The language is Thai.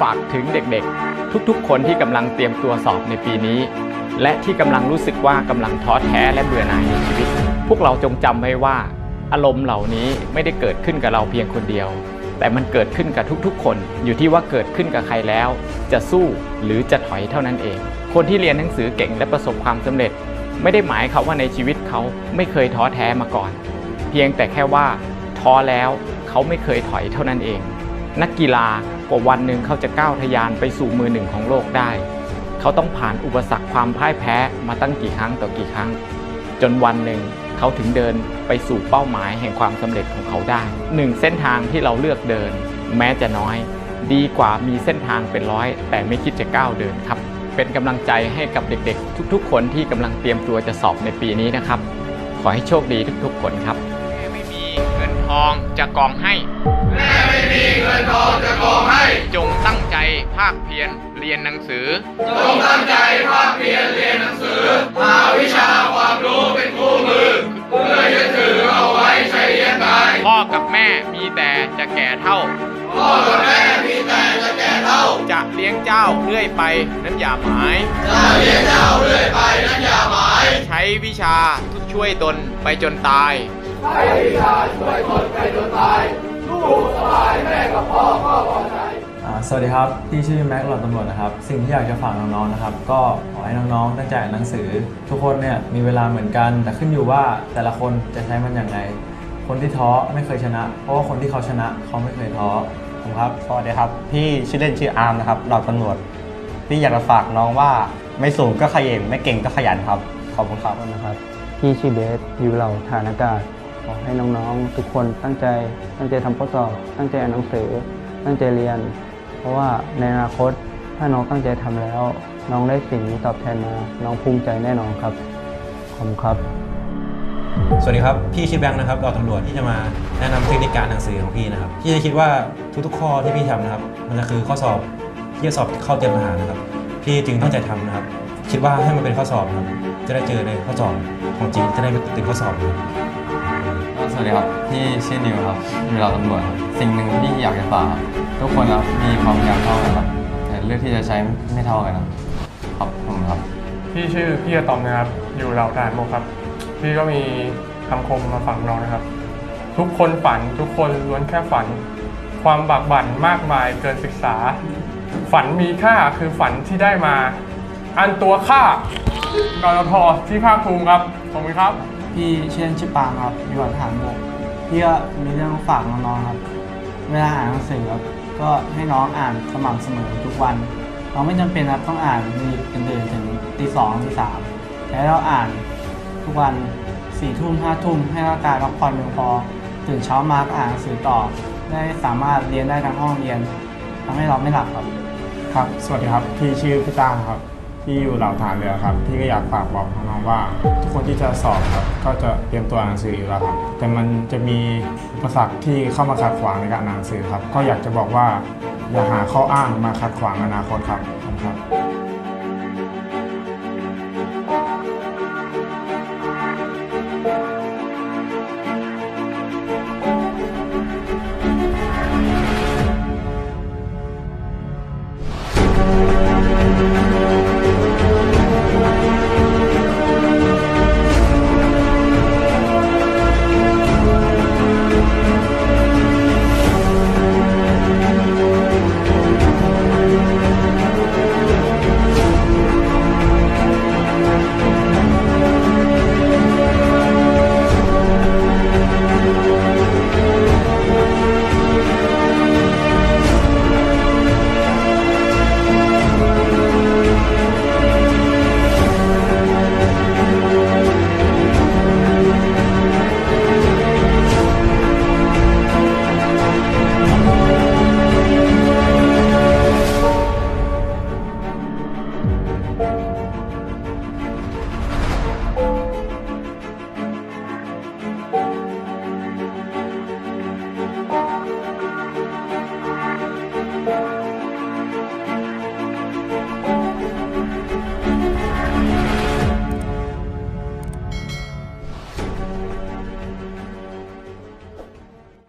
ฝากถึงเด็กๆ ทุกๆ คนที่กำลังเตรียมตัวสอบในปีนี้ และที่กำลังรู้สึกว่ากำลังท้อแท้และเบื่อหน่ายในชีวิต พวกเราจงจำไว้ว่า อารมณ์เหล่านี้ไม่ได้เกิดขึ้นกับเราเพียงคนเดียว แต่มันเกิดขึ้นกับทุกๆ คน อยู่ที่ว่าเกิดขึ้นกับใครแล้ว จะสู้หรือจะถอยเท่านั้นเอง คนที่เรียนหนังสือเก่งและประสบความสำเร็จ ไม่ได้หมายเขาว่าในชีวิตเขาไม่เคยท้อแท้มาก่อน เพียงแต่แค่ว่าท้อแล้วเขาไม่เคยถอยเท่านั้นเอง นักกีฬา กว่าวันหนึ่งเขาจะก้าวทะยานไปสู่มือหนึ่งของโลกได้ เขาต้องผ่านอุปสรรคความพ่ายแพ้มาตั้งกี่ครั้งต่อกี่ครั้ง จนวันหนึ่งเขาถึงเดินไปสู่เป้าหมายแห่งความสำเร็จของเขาได้หนึ่งเส้นทางที่เราเลือกเดิน แม้จะน้อย ดีกว่ามีเส้นทางเป็นร้อย แต่ไม่คิดจะก้าวเดินครับ เป็นกำลังใจให้กับเด็กๆ ทุกๆ คนที่กำลังเตรียมตัวจะสอบในปีนี้นะครับ ขอให้โชคดีทุกๆ คนครับ ทองจะกองให้ แม่ไม่มีเงินทองจะกองให้ จงตั้งใจภาคเพียรเรียนหนังสือ จงตั้งใจภาคเพียรเรียนหนังสือ หาวิชาความรู้เป็นคู่มือ เพื่อจะถือเอาไว้ใช้เลี้ยงกายพ่อกับแม่มีแต่จะแก่เท่า พ่อกับแม่มีแต่จะแก่เท่า จะเลี้ยงเจ้าเรื่อยไปนั้นอย่าหมาย จะเลี้ยงเจ้าเรื่อยไปนั้นอย่าหมาย ใช้วิชาช่วยตนไปจนตาย ใช้วิชาช่วยคนไปจนตายลูกสบายแม่กับพ่อก็พอใจอ่าสวัสดีครับ พี่ชื่อแม็กซ์หลอดตำรวจนะครับ สิ่งที่อยากจะฝากน้องๆนะครับ ก็ขอให้น้องๆตั้งใจอ่านหนังสือ ทุกคนเนี่ยมีเวลาเหมือนกัน แต่ขึ้นอยู่ว่าแต่ละคนจะใช้มันอย่างไรคนที่ท้อไม่เคยชนะ เพราะว่าคนที่เขาชนะเขาไม่เคยท้อผมครับสวัสดีครับ พี่ชื่อเล่นชื่ออาร์มนะครับเราตำรวจพี่อยากจะฝากน้องว่าไม่สูงก็ขยันไม่เก่งก็ขยันครับขอบคุณครับนะครับพี่ชื่อเบสอยู่เหล่าฐานอากาศข อให้น้องๆ ทุกคนตั้งใจ ตั้งใจทำข้อสอบ ตั้งใจอ่านหนังสือ ตั้งใจเรียน เพราะว่าในอนาคตถ้าน้องตั้งใจทำแล้ว น้องได้สิ่งนี้ตอบแทนมา น้องภูมิใจแน่นอนครับ ขอบคุณครับ สวัสดีครับ พี่ชื่อแบงค์นะครับรอตำรวจที่จะมาแนะนำเทคนิคการอ่านหนังสือของพี่นะครับพี่จะคิดว่าทุกๆ ข้อที่พี่ทำนะครับ มันจะคือข้อสอบที่จะสอบเข้าเตรียมทหารนะครับ พี่จึงตั้งใจทำนะครับ คิดว่าให้มันเป็นข้อสอบนะครับจะได้เจอในข้อสอบของจริงจะได้ไม่ติดข้อสอบนะครับ วัสดีครับพี่ชื่อนิวครับมีเราตำรวจครับสิ่งหนึ่งที่อยากจะฝากทุกคนครับมีความพยายามเท่ากันครับ แต่เลือกที่จะใช้ไม่เท่ากันครับขอบคุณครับ พี่ชื่อพี่อะตอมนะครับ อยู่เหล่าทหารบกครับ พี่ก็มีคำคมมาฝากน้องนะครับ ทุกคนฝันทุกคนล้วนแค่ฝัน ความบากบั่นมากมายเกินศึกษา ฝันมีค่าคือฝันที่ได้มา อันตัวค่ากรทที่ภาคภูมิครับขอบคุณครับ พี่ชื่อเล่นชื่อปางครับอยู่กับฐานบกพี่ก็มีเรื่องฝากน้องๆครับ เวลาอ่านหนังสือครับก็ให้น้องอ่านสม่ำเสมอทุกวัน เราไม่จำเป็นครับต้องอ่านมีกันเดินถึงตีสองตีสามแต่ให้เราอ่านทุกวันสี่ทุ่มห้าทุ่มให้ร่างกายพักผ่อนเพียงพอตื่นเช้ามาก็อ่านหนังสือต่อ ได้สามารถเรียนได้ทั้งห้องเรียนทำให้เราไม่หลับครับ ครับ สวัสดีครับ พี่ชื่อพี่ตั้งครับ ที่อยู่เหล่าฐานเรือครับพี่ก็อยากฝากบอกน้องๆว่า ทุกคนที่จะสอบครับก็จะเตรียมตัวอ่านหนังสืออยู่แล้วครับแต่มันจะมีอุปสรรคที่เข้ามาขัดขวางในการอ่านหนังสือครับก็อยากจะบอกว่าอย่าหาข้ออ้างมาขัดขวางอนาคตครับขอบคุณครับ